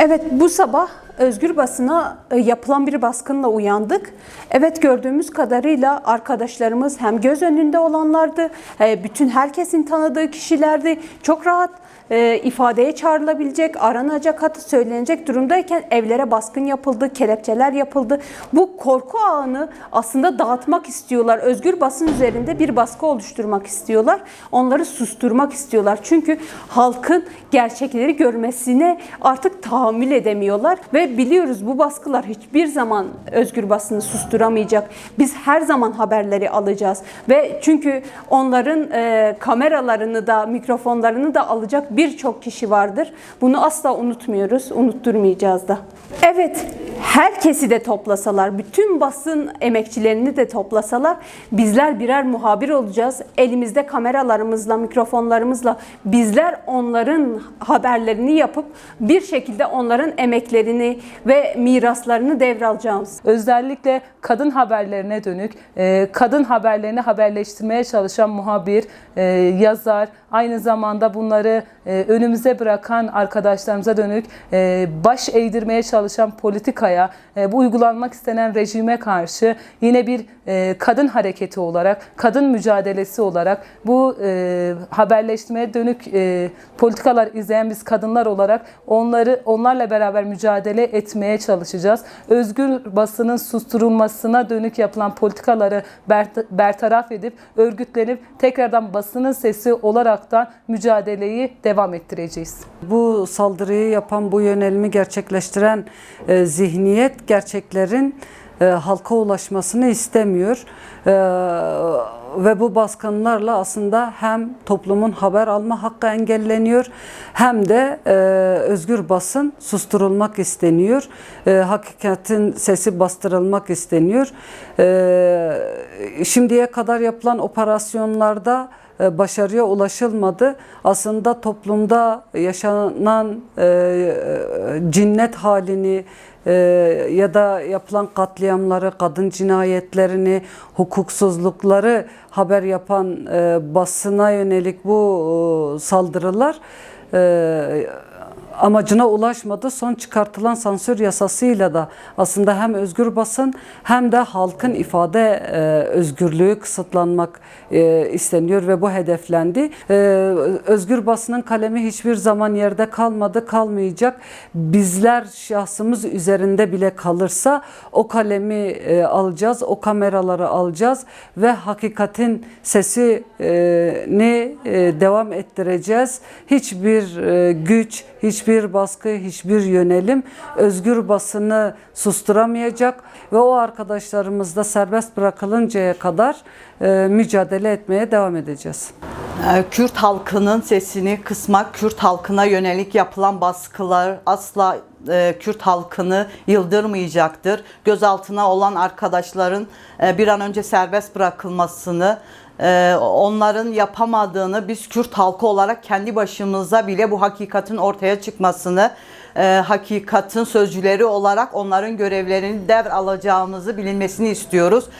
Evet bu sabah özgür basına e, yapılan bir baskınla uyandık. Evet gördüğümüz kadarıyla arkadaşlarımız hem göz önünde olanlardı, e, bütün herkesin tanıdığı kişilerdi. Çok rahat e, ifadeye çağrılabilecek, aranacak, hatta söylenecek durumdayken evlere baskın yapıldı, kelepçeler yapıldı. Bu korku ağını aslında dağıtmak istiyorlar. Özgür basın üzerinde bir baskı oluşturmak istiyorlar. Onları susturmak istiyorlar. Çünkü halkın gerçekleri görmesine artık tahammül edemiyorlar ve biliyoruz bu baskılar hiçbir zaman özgür basını susturamayacak. Biz her zaman haberleri alacağız ve çünkü onların e, kameralarını da mikrofonlarını da alacak birçok kişi vardır. Bunu asla unutmuyoruz, unutturmayacağız da. Evet, herkesi de toplasalar, bütün basın emekçilerini de toplasalar bizler birer muhabir olacağız. Elimizde kameralarımızla, mikrofonlarımızla bizler onların haberlerini yapıp bir şekilde onların emeklerini ve miraslarını devralacağız. Özellikle kadın haberlerine dönük, e, kadın haberlerini haberleştirmeye çalışan muhabir, e, yazar, aynı zamanda bunları e, önümüze bırakan arkadaşlarımıza dönük baş eğdirmeye çalışan politikaya, e, bu uygulanmak istenen rejime karşı yine bir e, kadın hareketi olarak, kadın mücadelesi olarak bu e, haberleştirmeye dönük politikalar izleyen biz kadınlar olarak onları onlarla beraber mücadele etmeye çalışacağız. Özgür basının susturulmasına dönük yapılan politikaları bert- bertaraf edip örgütlenip tekrardan basının sesi olaraktan mücadeleyi devam ettireceğiz. Bu saldırıyı yapan, bu yönelimi gerçekleştiren e, zihniyet gerçeklerin e, halka ulaşmasını istemiyor. E, ve bu baskınlarla aslında hem toplumun haber alma hakkı engelleniyor hem de e, özgür basın susturulmak isteniyor. E, hakikatin sesi bastırılmak isteniyor. E, şimdiye kadar yapılan operasyonlarda başarıya ulaşılmadı. Aslında toplumda yaşanan e, e, cinnet halini e, ya da yapılan katliamları, kadın cinayetlerini, hukuksuzlukları haber yapan e, basına yönelik bu e, saldırılar e, amacına ulaşmadı. Son çıkartılan sansür yasasıyla da aslında hem özgür basın hem de halkın ifade e, özgürlüğü kısıtlanmak e, isteniyor ve bu hedeflendi. E, özgür basının kalemi hiçbir zaman yerde kalmadı, kalmayacak. Bizler şahsımız üzerinde bile kalırsa o kalemi e, alacağız, o kameraları alacağız ve hakikatin sesini e, devam ettireceğiz. Hiçbir e, güç, hiçbir baskı, hiçbir yönelim özgür basını susturamayacak ve o arkadaşlarımız da serbest bırakılıncaya kadar e, mücadele etmeye devam edeceğiz. Ee, Kürt halkının sesini kısmak, Kürt halkına yönelik yapılan baskılar asla e, Kürt halkını yıldırmayacaktır. Gözaltına olan arkadaşların e, bir an önce serbest bırakılmasını, e, onların yapamadığını biz Kürt halkı olarak kendi başımıza bile bu hakikatin ortaya çıkmasını, hakikatin sözcüleri olarak onların görevlerini devr alacağımızı bilinmesini istiyoruz.